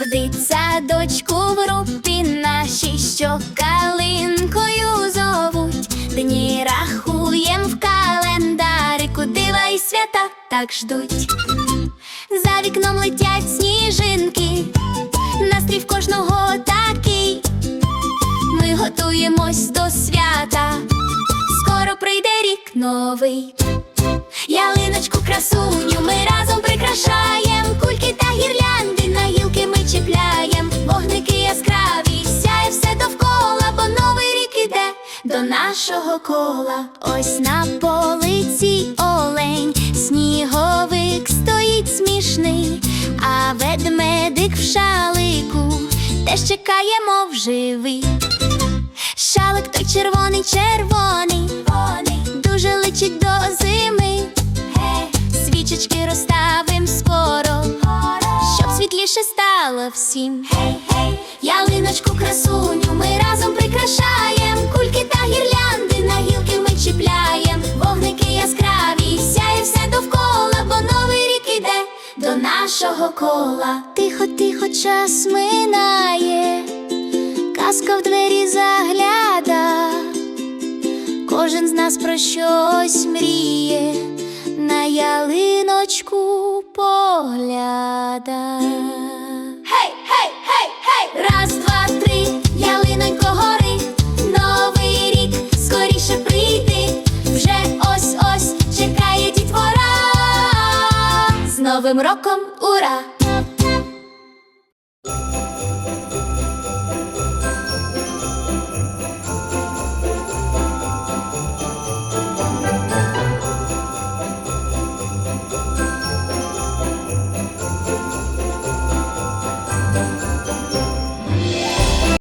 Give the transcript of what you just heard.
В дитсадочку в групі наші, що калинкою зовуть. Дні рахуєм в календарику, дива і свята так ждуть. За вікном летять сніжинки, настрій в кожного такий. Ми готуємось до свята, скоро прийде рік новий. Ялиночку красуню ми разом до нашого кола. Ось на полиці олень, сніговик стоїть смішний, а ведмедик в шалику теж чекає, мов живий. Шалик той червоний, червоний, вони дуже личить до зими. Свічечки розставим скоро, щоб світліше стало всім. Ялиночку красуню ми разом прикрашаєм, нашого кола. Тихо, тихо, час минає, казка в двері загляда. Кожен з нас про щось мріє, на ялиночку погляда. Новим роком, ура!